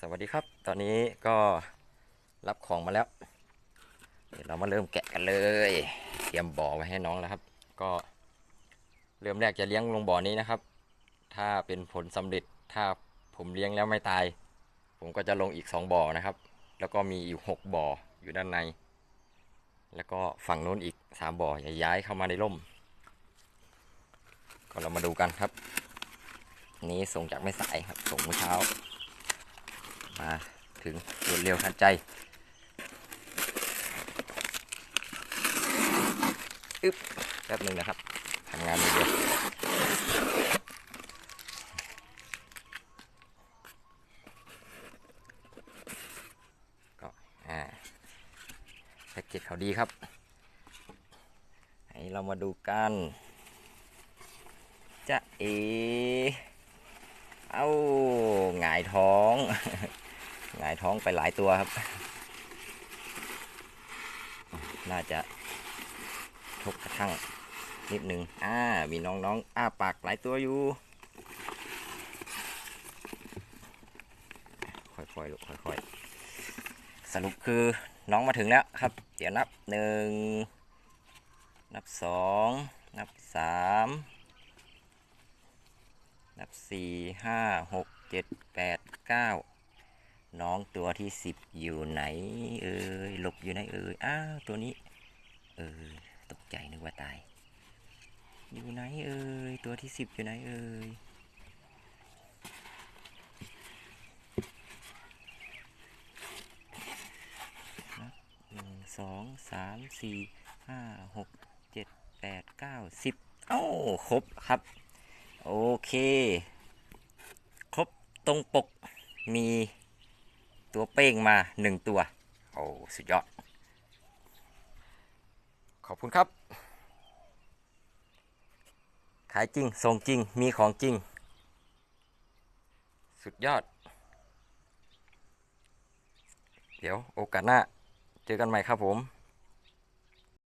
สวัสดีครับ ตอนนี้ก็รับของมาแล้ว เดี๋ยวเรามาเริ่มแกะกันเลย เตรียมบ่อไว้ให้น้องแล้วครับ ก็เริ่มแรกจะเลี้ยงลงบ่อนี้นะครับ ถ้าเป็นผลสำเร็จ ถ้าผมเลี้ยงแล้วไม่ตาย ผมก็จะลงอีกสองบ่อนะครับ แล้วก็มีอยู่หกบ่ออยู่ด้านใน แล้วก็ฝั่งนู้นอีกสามบ่อจะย้ายเข้ามาในร่ม ก็เรามาดูกันครับ นี้ส่งจากไม่สายครับ ส่งเมื่อเช้า ถึงรวดเร็วทันใจอึ๊บแป๊บหนึ่งนะครับทำงานเดียวก็อ่าแพ็กเกจเขาดีครับให้เรามาดูกันจะเอ เอาหงายท้อง หงายท้องไปหลายตัวครับ น่าจะทกกระทั่งนิดนึงอ่า มีน้องๆอ้าปากหลายตัวอยู่ ค่อยๆลูกค่อยๆ สรุปคือน้องมาถึงแล้วครับ เดี๋ยวนับหนึ่ง นับสองนับสามนับสี่ห้าหกเจ็ดแปดเก้า น้องตัวที่สิบอยู่ไหน เอ่ยหลบอยู่ไหนเอ่ยอ้าวตัวนี้ เออตกใจนึกว่าตาย อยู่ไหนเอ่ยตัวที่สิบอยู่ไหนเอ่ยหนึ่งสองสามสี่ห้าหกเจ็ดแปดเก้าสิบเอ้ครบครับ โอเค ครบตรงปกมี ตัวเป้งมาหนึ่งตัว โอ้ สุดยอด ขอบคุณครับ ขายจริง ส่งจริง มีของจริง สุดยอด เดี๋ยวโอกาสหน้า เจอกันใหม่ครับผม